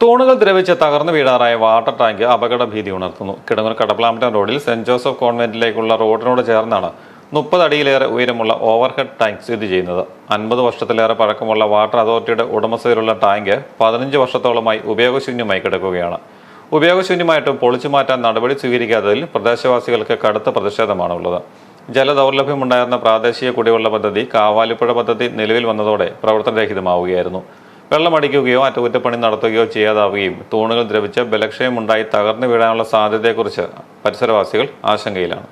തൂണുകൾ ദ്രവിച്ച് തകർന്നു വീടാറായ water tank അപകട ഭീതി ഉണർത്തുന്നു. കിടങ്ങൂർ കടപ്ലാമറ്റം റോഡിൽ സെന്റ് ജോസഫ് കോൺവെന്റിലേക്കുള്ള റോഡിനോട് ചേർന്നാണ് മുപ്പത് അടിയിലേറെ ഉയരമുള്ള ഓവർഹെഡ് ടാങ്ക് സ്ഥിതി ചെയ്യുന്നത്. അൻപത് വർഷത്തിലേറെ പഴക്കമുള്ള വാട്ടർ അതോറിറ്റിയുടെ ഉടമസ്ഥയിലുള്ള ടാങ്ക് പതിനഞ്ച് വർഷത്തോളമായി ഉപയോഗശൂന്യമായി കിടക്കുകയാണ്. ഉപയോഗശൂന്യമായിട്ടും പൊളിച്ചു മാറ്റാൻ നടപടി സ്വീകരിക്കാത്തതിൽ പ്രദേശവാസികൾക്ക് കടുത്ത പ്രതിഷേധമാണുള്ളത്. ജലദൗർലഭ്യമുണ്ടായിരുന്ന പ്രാദേശിക കുടിവെള്ള പദ്ധതി കാവാലിപ്പുഴ പദ്ധതി നിലവിൽ വന്നതോടെ പ്രവർത്തനരഹിതമാവുകയായിരുന്നു. വെള്ളമടിക്കുകയോ അറ്റകുറ്റപ്പണി നടത്തുകയോ ചെയ്യാതാവുകയും തൂണുകൾ ദ്രവിച്ച് ബലക്ഷയമുണ്ടായി തകർന്നു വീഴാനുള്ള സാധ്യതയെക്കുറിച്ച് പരിസരവാസികൾ ആശങ്കയിലാണ്.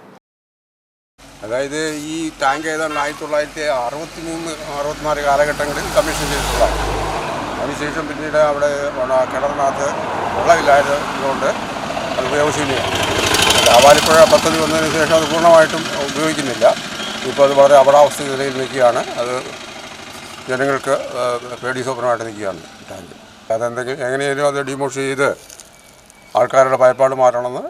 അതായത് ഈ ടാങ്ക് ഏതാണ്ട് ആയിരത്തി തൊള്ളായിരത്തി അറുപത്തി മൂന്ന് അറുപത്തിനാല് കാലഘട്ടങ്ങളിൽ കമ്മീഷൻ ചെയ്തിട്ടുള്ളതാണ്. അതിനുശേഷം പിന്നീട് അവിടെ കിണറിനകത്ത് വെള്ളമില്ലായതുകൊണ്ട് അത് ഉപയോഗശൂന്യമാണ് ആവാലിപ്പുഴ പദ്ധതി വന്നതിന് ശേഷം അത് പൂർണമായിട്ടും ഉപയോഗിക്കുന്നില്ല. ഇപ്പോൾ അത് വളരെ അപടാവസ്ഥ നിലയിൽ നിൽക്കുകയാണ്. അത് ജനങ്ങൾക്ക് ഏഹ്, പേടി സ്വപ്നമായിട്ട് നിൽക്കുകയാണ് ടാങ്ക്. അതെന്തെങ്കിലും എങ്ങനെയായാലും അത് ഡിമോഷ് ചെയ്ത് ആൾക്കാരുടെ ഭയപ്പാട് മാറ്റണമെന്ന്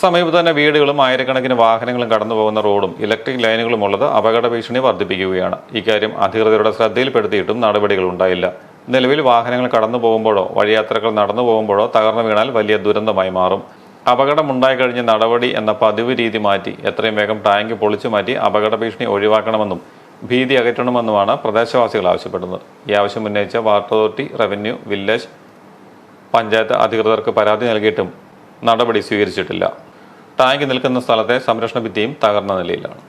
സമീപത്ത് തന്നെ വീടുകളും ആയിരക്കണക്കിന് വാഹനങ്ങളും കടന്നു പോകുന്ന റോഡും ഇലക്ട്രിക് ലൈനുകളും ഉള്ളത് അപകട ഭീഷണി വർദ്ധിപ്പിക്കുകയാണ്. ഇക്കാര്യം അധികൃതരുടെ ശ്രദ്ധയിൽപ്പെടുത്തിയിട്ടും നടപടികൾ ഉണ്ടായില്ല. നിലവിൽ വാഹനങ്ങൾ കടന്നു പോകുമ്പോഴോ വഴിയാത്രകൾ നടന്നു പോകുമ്പോഴോ തകർന്നു വീണാൽ വലിയ ദുരന്തമായി മാറും. അപകടം കഴിഞ്ഞ നടപടി എന്ന പതിവ് രീതി മാറ്റി എത്രയും വേഗം ടാങ്ക് പൊളിച്ചു മാറ്റി അപകട ഭീഷണി ഒഴിവാക്കണമെന്നും ഭീതി അകറ്റണമെന്നുമാണ് പ്രദേശവാസികൾ ആവശ്യപ്പെടുന്നത്. ഈ ആവശ്യം ഉന്നയിച്ച water authority revenue village panchayat അധികൃതർക്ക് പരാതി നൽകിയിട്ടും നടപടി സ്വീകരിച്ചിട്ടില്ല. ടാങ്ക് നിൽക്കുന്ന സ്ഥലത്തെ സംരക്ഷണ ഭിത്തിയും തകർന്ന നിലയിലാണ്.